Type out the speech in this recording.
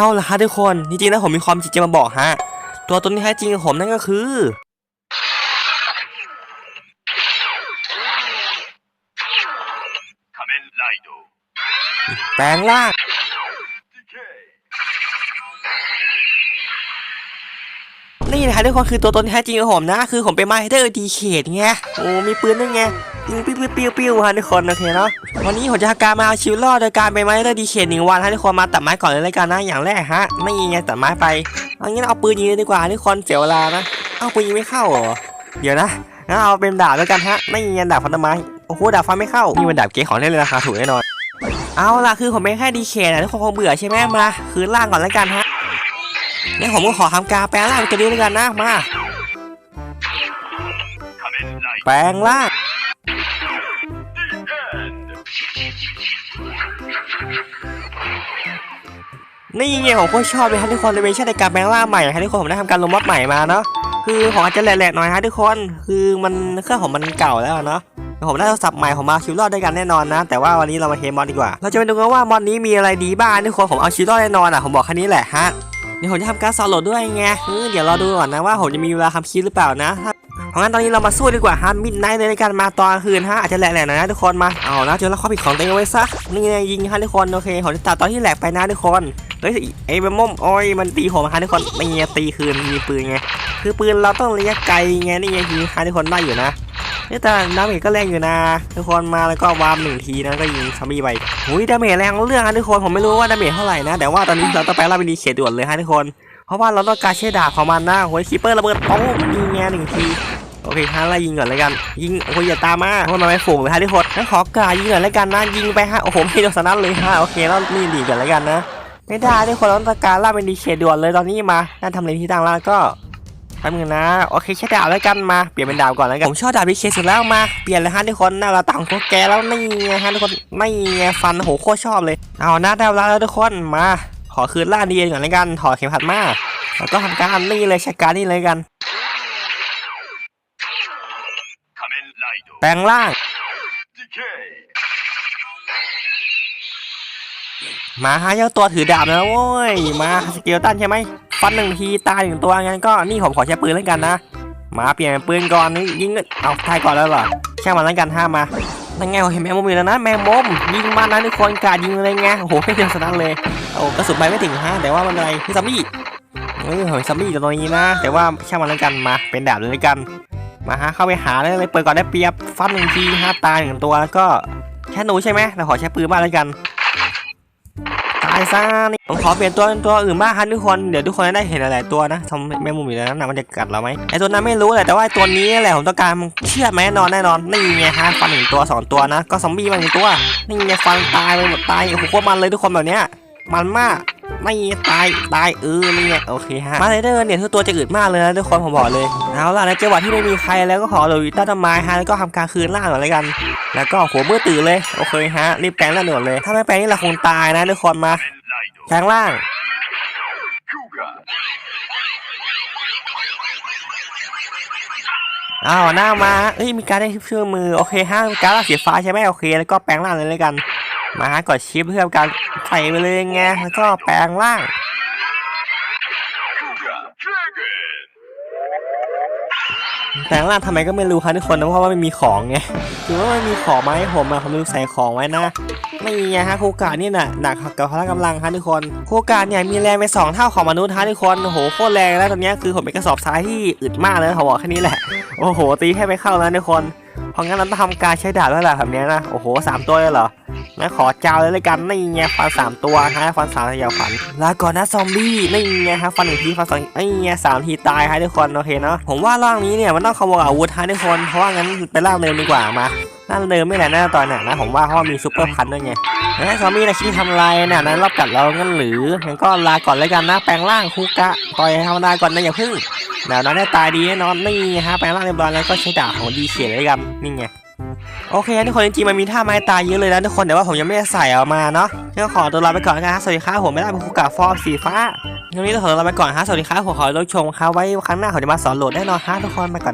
เอาละฮะทุกคนจริงๆนะผมมีความจริงจะมาบอกฮะ ตัวตนที่แท้จริงของผมนั่นก็คือแปลงร่างนี่นะครับทุกคนคือตัวตนแท้จริงของผมนะ คือผมไป็นไมเดอร์ดีเคดไงโอ้มีปืนด้วยไง ปิ้วปิ้วปิ้วปิ้วปิ้วฮะทุกคนโอเคเนาะวันนี้ผมจะทำการมาเอาชิวรอดโดยการไปไม้ได้ดีเขตหนึ่งวันฮะทุกคนมาตัดไม้ก่อนเลยกันนะอย่างแรกฮะ ไม่ยิงไงตัดไม้ไปเอางี้เอาปืนยิงดีกว่าทุกคนเสียเวลานะเอาปืนยิงไม่เข้าเดี๋ยวนะงั้นเอาเป็นดาบแล้วกันฮะไม่ยิงดาบฟันต้นไม้โอ้โหดาบฟันไม่เข้านี่มันดาบเก๋ของเล่นเลยนะคาถูกแน่นอนเอาล่ะคือผมไม่แค่ดีเคนะทุกคนคงเบื่อใช่ไหมมาคืนล่างก่อนแล้วกันฮะนี่นผมก็ขอทำการแปลงร่างกันดีแล้วกันนะมาแปลงร่าง นี่ไงผมก็ชอบเลยฮะทุกคนเลเวอร์ชันในการแปลงร่างใหม่ฮะทุกคนผมได้ทำการลงม็อดใหม่มาเนาะคือของอาจจะแหลกๆหน่อยฮะทุกคนคือมันเครื่องผมมันเก่าแล้วเนาะผมได้โทรศัพท์ใหม่ผมมาเอาชีวิตรอดด้วยกันแน่นอนนะ แต่ว่าวันนี้เรามาเทมอดดีกว่า เราจะไปดูกันว่ามอดนี้มีอะไรดีบ้างทุกคนผมเอาชีวิตรอดแน่นอนอะผมบอกแค่นี้แหละฮะเดี๋ยวผมจะทำการสาวโหลดด้วยไงเออเดี๋ยวรอดูก่อนนะว่าผมจะมีเวลาทำคลิปหรือเปล่านะเพราะงั้นตอนนี้เรามาสู้ดีกว่าฮะมิดไนท์เลยในการมาตอนกลางคืนฮะอาจจะแหลกๆหน่อยนะทุกคนมาเอานะเจอแล้วข้อผิดของตัวเองไว้ซะนี่ยิงฮะทุกคนโอเคผมจะตัดตอนที่แหลกไปนะทุกคน เฮ้ยไอ้แมมมอมโอ้ยมันตีผมฮะทุกคนไม่เงี้ยตีคืนมีปืนไงคือปืนเราต้องระยะไกลไงนี่ไงยิงฮะทุกคนได้อยู่นะนี่แต่ดาเมจก็แรงอยู่นะทุกคนมาแล้วก็วามหนึ่งทีนะก็ยิงซอมบี้ไปหุยดาเมจแรงเรื่องฮะทุกคนผมไม่รู้ว่าดาเมจเท่าไหร่นะ แต่ว่าตอนนี้เราต้องไปล่าเป็นดีเขตด่วนเลยฮะทุกคน เพราะว่าเราต้องการใช้ดาบของมันนะโอ้ยคีเปอร์ระเบิดโอ้มันยิงไงหนึ่งทีโอเคฮะไล่ยิงก่อนเลยกัน ยิงโอ้ยอย่าตามมาเพราะมันไม่ฝูงเลยฮะทุกคนงั้นขอกายิงก่อนเลยกันนะยิงไปฮะโอ้โหไม่โดนสนัดเลยฮะโอเคแล้วนี่ดีก่อนเลยกันนะ ไม่ได้ที่คนร้องการล่าเป็นดีเคด่วนเลยตอนนี้มาน่าทำเลที่ต่างล่าก็ทำเงินนะโอเคใช้ดาบแล้วกันมาเปลี่ยนเป็นดาบก่อนแล้วกันผมชอบดาบดีเคสุดแล้วมาเปลี่ยนเลยฮะทุกคนหน้าเราต่างโคตแกแล้วไม่เงี้ยฮะทุกคนไม่เงี้ยฟันโหโคตรชอบเลยเอาหน้าดาเวลาแล้วทุกคนมาขอคืนล่าดีเอ็นก่อนแล้วกันถอดเข็มขัดมาแล้วก็ทำการนี่เลยใช้การนี่เลยกัน แปลงร่าง มาฮะเจ้าตัวถือดาบนะโว้ยมาสเกลตันใช่ไหมฟันหนึ่งทีตายหนึ่งตัวงั้นก็นี่ผมขอใช้ปืนแล้วกันนะมาเปลี่ยนปืนก่อนนี่ยิงเอาทายก่อนแล้วเหรอช่างมันแล้วกันห้ามมานั่นไงผมเห็นแมงมุมอยู่แล้วนะแมงมุมยิงมานะทุกคนกาดยิงเลยไงโอ้โหไม่เจอสนัดเลยโอ้กระสุนไปไม่ถึงฮะแต่ว่ามันอะไรพี่ซัมมี่เออผมซัมมี่อยู่ตรงนี้นะ แต่ว่าช่างมันแล้วกันมาเป็นดาบเลยแล้วกันมาฮะเข้าไปหาเลยเปิดก่อนได้เปรียบฟันหนึ่งทีฮะตายหนึ่งตัวแล้วก็แค่หนูใช่ไหมเราขอใช้ปืนมาแล้วกัน ตายซะนี่ผมขอเปลี่ยนตัวเป็นตัวอื่นบ้างครับทุกคนเดี๋ยวทุกคนจะได้เห็นหลายๆตัวนะทำแมงมุมอยู่แล้วนะมันจะกัดเราไหมไอตัวนั้นไม่รู้แหละแต่ว่าตัวนี้แหละผมต้องการมันเชื่อไหมแน่นอนแน่นอนนี่ไงฮะฟันหนึ่งตัวสองตัวนะ ก็ซอมบี้มาหนึ่งตัวนี่ไงฟันตายไปหมดตายโอ้โหโคตรมันเลยทุกคนแบบเนี้ยมันมาก ไม่ตายตายเออเนี่ยโอเคฮะมาไรเดอร์เนี่ยคือตัวจะอืดมากเลยนะทุกคนผมบอกเลยเอาล่ะในจังหวะที่ไม่มีใครแล้วก็ขอโดยต้นต้นไม้ฮะแล้วก็ทำการคืนล่างก่อนเลยกัน แล้วก็หัวเมื่อตื่นเลยโอเคฮะรีบแปลงแล้วหนวดเลย ถ้าไม่แปลงนี่เราคงตายนะทุกคนมาแปลงล่างอ้าวหน้ามาเอ้ยมีการได้เชื่อมือโอเคห้ามการล่าสีฟ้าใช่ไหมโอเค แล้วก็แปลงล่างเลยเลยกัน มาฮะกดชิปเพื่อการใส่ไปเลยไงแล้วก็แปลงร่างแปลงร่างทำไมก็ไม่รู้ครับทุกคนนะเพราะว่าไม่มีของไงคือว่าไม่มีของมาให้ผมอะผมลืมใส่ของไว้นะไม่มีฮะคูกานี่น่ะหนักกับพละกำลังครับทุกคนคูกาเนี่ยมีแรงไปสองเท่าของมนุษย์ฮะทุกคนโหโคตรแรงแล้วตอนนี้คือผมเป็นกระสอบซ้ายที่อึดมากเลยขอบอกแค่นี้แหละโอ้โหตีแค่ไปเข้าแล้วทุกคน ราะงั้นเราต้องทำการใช้ดาบแล้วแหละแบบนี้นะ โอ้โหสามตัวเลยเหรองั้นขอเจ้าเลยเลยกัน นี่ไงฟันสามตัวฮะฟันสามทะยาวฟัน ลาก่อนนะซอมบี้ นี่ไงฮะฟันหนึ่งทีฟันสองไอ้ไงสามทีตายฮะทุกคนโอเคเนาะ ผมว่าร่างนี้เนี่ยมันต้องขโมยอาวุธฮะทุกคน เพราะว่างั้นไปร่างเดิมดีกว่ามาร่างเดิมไม่แหละน่าตอนน่ะนะผมว่าเพราะว่ามีซุปเปอร์พันด้วยไงแล้วซอมบี้นะคิดทำลายน่ะนั้นรอบกัดเรางั้นหรืองั้นก็ลาก่อนเลยกันนะแปลงร่างคุกะต่อยธรรมดาก่อนนะอย่าพึ่ง ดาวน้องได้ตายดีแน่นอนนี่ฮะแปลงร่างเรียบร้อยแล้วก็ใช้ดาบของดีเขียนเลยกันนี่ไงโอเคทุกคนจริงๆมันมีท่าไม้ตายเยอะเลยนะทุกคนแต่ว่าผมยังไม่ได้ใส่ออกมาเนาะก็ขอตัวลาไปก่อนนะครับสวัสดีครับผมไม่ได้เป็นคุกาฟอร์มสีฟ้าวันนี้ต้องขอตัวลาไปก่อนฮะสวัสดีครับผมขอรับชมครับไว้ครั้งหน้าผมจะมาสอนโหลดแน่นอนฮะทุกคนไปก่อน